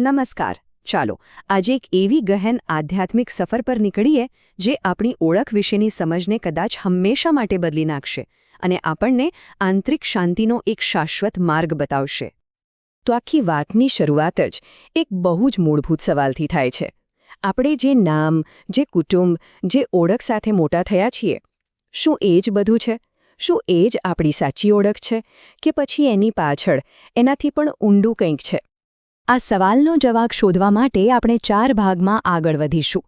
નમસ્કાર. ચાલો, આજે એક એવી ગહેન આધ્યાત્મિક સફર પર નીકળીએ, જે આપણી ઓળખ વિશેની સમજને કદાચ હંમેશા માટે બદલી નાખશે અને આપણને આંતરિક શાંતિનો એક શાશ્વત માર્ગ બતાવશે. તો આખી વાતની શરૂઆત જ એક બહુ જ મૂળભૂત સવાલથી થાય છે. આપણે જે નામ, જે કુટુંબ, જે ઓળખ સાથે મોટા થયા છીએ, શું એ જ બધું છે? શું એ જ આપણી સાચી ઓળખ છે? કે પછી એની પાછળ એનાથી પણ ઊંડું કંઈક છે? આ સવાલનો જવાબ શોધવા માટે આપણે ચાર ભાગમાં આગળ વધીશું.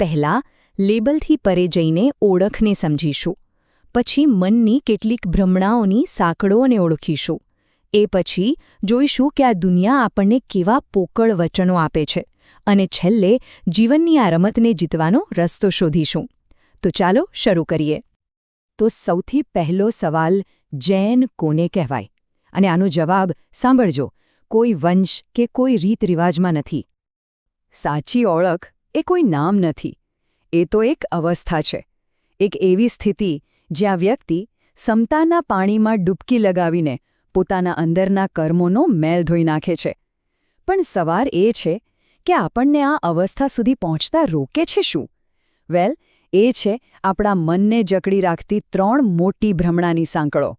પહેલા, લેબલથી પરે જઈને ઓળખને સમજીશું. પછી મનની કેટલીક ભ્રમણાઓની સાંકળોને ઓળખીશું. એ પછી જોઈશું કે આ દુનિયા આપણને કેવા પોકળ વચનો આપે છે અને છેલ્લે જીવનની આ રમતને જીતવાનો રસ્તો શોધીશું. તો ચાલો શરૂ કરીએ. તો સૌથી પહેલો સવાલ, જૈન કોને કહેવાય? અને આનો જવાબ સાંભળજો. કોઈ વંશ કે કોઈ રીત રિવાજમાં નથી. સાચી ઓળખ એ કોઈ નામ નથી. એ તો એક અવસ્થા છે. એક એવી સ્થિતિ જ્યાં વ્યક્તિ સમતાના પાણીમાં ડૂબકી લગાવીને પોતાના અંદરના કર્મોનો મેલ ધોઈ નાખે છે. પણ સવાર એ છે કે આપણને આ અવસ્થા સુધી પહોંચતા રોકે છે શું? વેલ, એ છે આપણા મનને જકડી રાખતી ત્રણ મોટી ભ્રમણાની સાંકળો.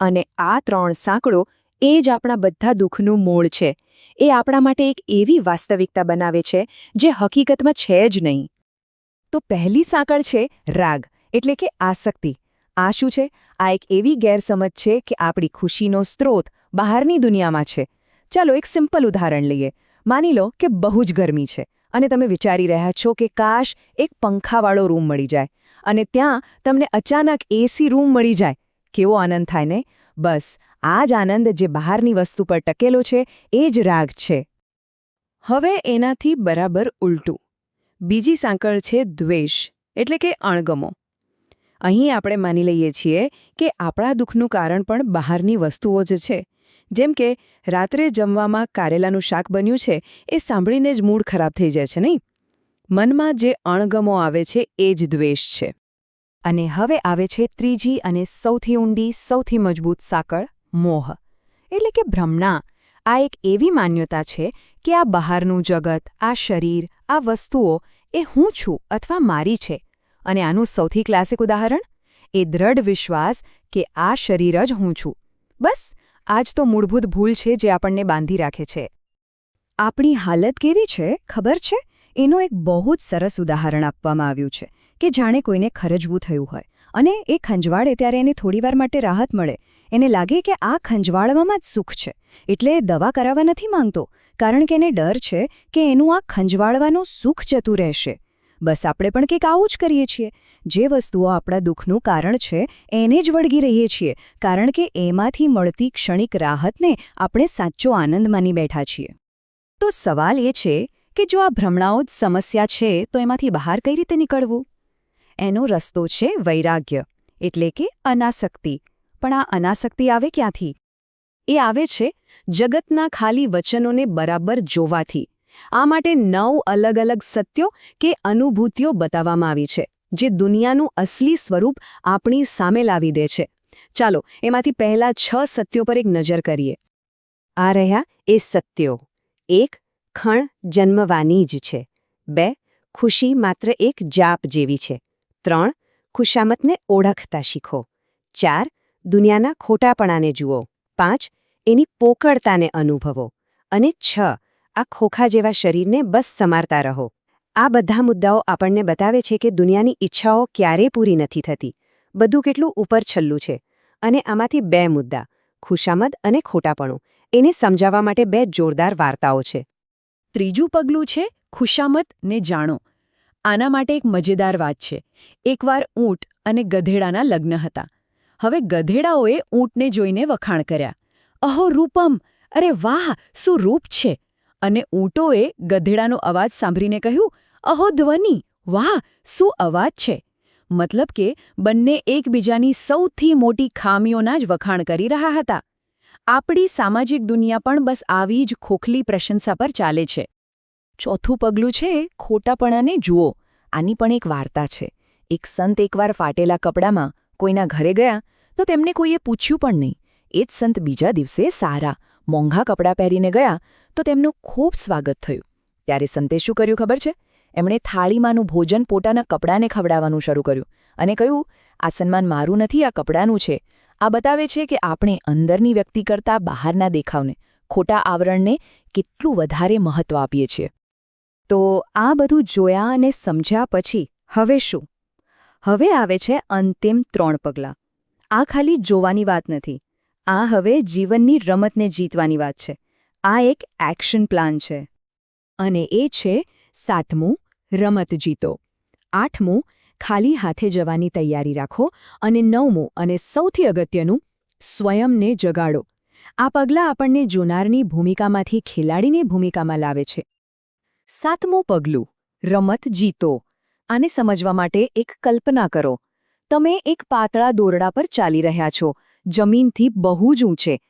અને આ ત્રણ સાંકળો એ જ આપણા બધા દુઃખનું મૂળ છે. એ આપણા માટે એક એવી વાસ્તવિકતા બનાવે છે, જે હકીકતમાં છે જ નહીં. તો પહેલી સાંકળ છે રાગ, એટલે કે આસક્તિ. આ શું છે? આ એક એવી ગેરસમજ છે કે આપણી ખુશીનો સ્ત્રોત બહારની દુનિયામાં છે. ચાલો એક સિમ્પલ ઉદાહરણ લઈએ. માની લો કે બહુ જ ગરમી છે, અને તમે વિચારી રહ્યા છો કે કાશ એક પંખાવાળો રૂમ મળી જાય, અને ત્યાં તમને અચાનક એસી રૂમ મળી જાય. કેવો આનંદ થાય ને? બસ આ જ આનંદ જે બહારની વસ્તુ પર ટકેલો છે, એ જ રાગ છે. હવે એનાથી બરાબર ઉલટું. બીજી સાંકળ છે દ્વેષ, એટલે કે અણગમો. અહીં આપણે માની લઈએ છીએ કે આપણા દુઃખનું કારણ પણ બહારની વસ્તુઓ જ છે. જેમ કે, રાત્રે જમવામાં કારેલાનું શાક બન્યું છે, એ સાંભળીને જ મૂડ ખરાબ થઈ જાય છે, નહીં? મનમાં જે અણગમો આવે છે, એ જ દ્વેષ છે. અને હવે આવે છે ત્રીજી અને સૌથી ઊંડી, સૌથી મજબૂત સાંકળ મોહ. એટલે કે ભ્રમણા આ એક એવી માન્યતા છે કે આ બહારનું જગત, આ શરીર, આ વસ્તુઓ એ હું છું અથવા મારી છે. અને આનું સૌથી ક્લાસિક ઉદાહરણ? એ દ્રઢ વિશ્વાસ કે આ શરીર જ હું છું. બસ, આજ તો મૂળભૂત ભૂલ છે જે આપણને બાંધી રાખે છે. આપણી હાલત કેવી છે? ખબર છે? એનું એક બહુ જ સરસ ઉદાહરણ આપવામાં આવ્યું છે કે જાણે કોઈને ખરજવું થયું હોય. અને એ ખંજવાળે ત્યારે એને થોડીવાર માટે રાહત મળે. એને લાગે કે આ ખંજવાળવામાં જ સુખ છે. એટલે એ દવા કરાવવા નથી માંગતો, કારણ કે એને ડર છે કે એનું આ ખંજવાળવાનું સુખ જતું રહેશે. બસ આપણે પણ કંઈક આવું જ કરીએ છીએ. જે વસ્તુઓ આપણા દુઃખનું કારણ છે, એને જ વળગી રહીએ છીએ, કારણ કે એમાંથી મળતી ક્ષણિક રાહતને આપણે સાચો આનંદ માની બેઠા છીએ. તો સવાલ એ છે કે જો આ ભ્રમણાઓ જ સમસ્યા છે, તો એમાંથી બહાર કઈ રીતે નીકળવું? એનો રસ્તો છે વૈરાગ્ય, એટલે કે અનાસક્તિ. પણ આ અનાસક્તિ આવે ક્યાંથી? એ આવે છે જગતના ખાલી વચનોને બરાબર જોવાથી. આ માટે નવ અલગ અલગ સત્યો કે અનુભૂતિઓ બતાવવામાં આવી છે, જે દુનિયાનું અસલી સ્વરૂપ આપણી સામે લાવી દે છે. ચાલો, એમાંથી પહેલા છ સત્યો પર એક નજર કરીએ. આ રહ્યા એ સત્યો. એક ખણ જન્મવાની જ છે. બે, ખુશી માત્ર એક જાપ જેવી છે. ત્રણ, ખુશામતને ઓળખતા શીખો. ચાર, દુનિયાના ખોટાપણાને જુઓ. પાંચ, એની પોકળતાને અનુભવો. અને છ, આ ખોખા જેવા શરીરને બસ સમારતા રહો. આ બધા મુદ્દાઓ આપણને બતાવે છે કે દુનિયાની ઈચ્છાઓ ક્યારેય પૂરી નથી થતી. બધું કેટલું ઉપર છલ્લું છે. અને આમાંથી બે મુદ્દા ખુશામદ અને ખોટાપણું. એને સમજાવવા માટે બે જોરદાર વાર્તાઓ છે. ત્રીજું પગલું છે ખુશામત ને જાણો. આના માટે એક મજેદાર વાત છે. એકવાર ઊંટ અને ગધેડાના લગ્ન હતા. હવે ગધેડાઓએ ઊંટને જોઈને વખાણ કર્યા. અહો રૂપમ! અરે વાહ! શું રૂપ છે? અને ઊંટોએ ગધેડાનો અવાજ સાંભળીને કહ્યું, અહો ધ્વનિ! વાહ! શું અવાજ છે? મતલબ કે બંને એકબીજાની સૌથી મોટી ખામીઓના જ વખાણ કરી રહ્યા હતા. આપણી સામાજિક દુનિયા પણ બસ આવી જ ખોખલી પ્રશંસા પર ચાલે છે. ચોથું પગલું છે, ખોટાપણાને જુઓ. આની પણ એક વાર્તા છે. એક સંત એકવાર ફાટેલા કપડામાં કોઈના ઘરે ગયા, તો તેમને કોઈએ પૂછ્યું પણ નહીં. એ જ સંત બીજા દિવસે સારા, મોંઘા કપડાં પહેરીને ગયા, તો તેમનું ખૂબ સ્વાગત થયું. ત્યારે સંતે શું કર્યું ખબર છે? એમણે થાળીમાંનું ભોજન પોતાના કપડાને ખવડાવવાનું શરૂ કર્યું અને કહ્યું, આ સન્માન મારું નથી, આ કપડાનું છે. આ બતાવે છે કે આપણે અંદરની વ્યક્તિ કરતાં બહારના દેખાવને, ખોટા આવરણને કેટલું વધારે મહત્વ આપીએ છીએ. તો આ બધું જોયા અને સમજ્યા પછી હવે શું? હવે આવે છે અંતિમ ત્રણ પગલાં. આ ખાલી જોવાની વાત નથી. આ હવે જીવનની રમતને જીતવાની વાત છે. આ એક એક્શન પ્લાન છે. અને એ છે સાતમું રમત જીતો. આઠમું ખાલી હાથે જવાની તૈયારી રાખો અને નવમું અને સૌથી અગત્યનું, સ્વયંને જગાડો. આ પગલાં આપણને જોનારની ભૂમિકામાંથી ખેલાડીની ભૂમિકામાં લાવે છે. સાતમું પગલું, રમત જીતો. આને સમજવા માટે એક કલ્પના કરો. તમે એક પાતળા દોરડા પર ચાલી રહ્યા છો. જમીનથી બહુ જ ઊંચે.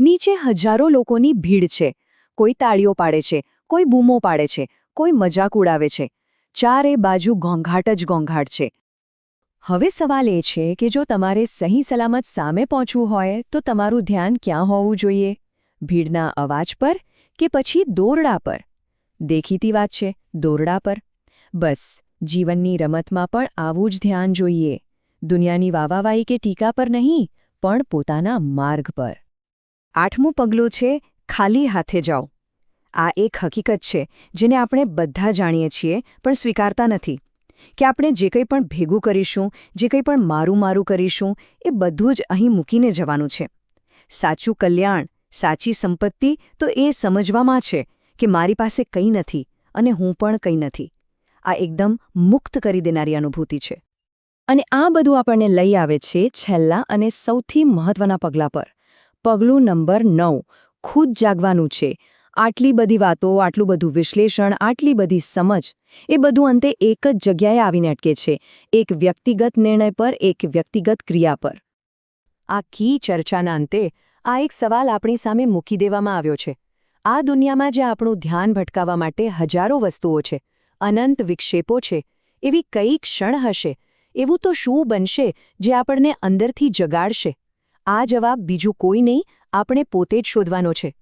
નીચે હજારો લોકોની ભીડ છે. કોઈ તાળીઓ પાડે છે, કોઈ બૂમો પાડે છે, કોઈ મજાક ઉડાવે છે. ચારે બાજુ ઘોંઘાટ જ ઘોંઘાટ છે. હવે સવાલ એ છે કે જો તમારે સહી સલામત સામે પહોંચવું હોય, તો તમારું ધ્યાન ક્યાં હોવું જોઈએ? ભીડના અવાજ પર કે પછી દોરડા પર? દેખીતી વાત છે, દોરડા પર. બસ, જીવનની રમતમાં પણ આવું જ ધ્યાન જોઈએ. દુનિયાની વાવાવાઈ કે ટીકા પર નહીં, પણ પોતાના માર્ગ પર. આઠમું પગલું છે, ખાલી હાથે જાઓ. આ એક હકીકત છે, જેને આપણે બધા જાણીએ છીએ, પણ સ્વીકારતા નથી. કે આપણે જે કંઈ પણ ભેગું કરીશું, જે કંઈ પણ મારું મારું કરીશું, એ બધું જ અહીં મૂકીને જવાનું છે. સાચું કલ્યાણ, સાચી સંપત્તિ તો એ સમજવામાં છે કે મારી પાસે કંઈ નથી અને હું પણ કંઈ નથી. આ એકદમ મુક્ત કરી દેનારી અનુભૂતિ છે. અને આ બધું આપણને લઈ આવે છે છેલ્લા અને સૌથી મહત્વના પગલાં પર. પગલું નંબર નવ, ખુદ જાગવાનું છે. આટલી બધી વાતો, આટલું બધું વિશ્લેષણ, આટલી બધી સમજ, એ બધું અંતે એક જ જગ્યાએ આવીને અટકે છે, એક વ્યક્તિગત નિર્ણય પર, એક વ્યક્તિગત ક્રિયા પર. આખી ચર્ચાના અંતે આ એક સવાલ આપણી સામે મૂકી દેવામાં આવ્યો છે. આ દુનિયામાં જે આપણું ધ્યાન ભટકાવવા માટે હજારો વસ્તુઓ છે, અનંત વિક્ષેપો છે, એવી કઈ ક્ષણ હશે, એવું તો શું બનશે જે આપણને અંદરથી જગાડશે? આ જવાબ બીજું કોઈ નહીં, આપણે પોતે જ શોધવાનો છે.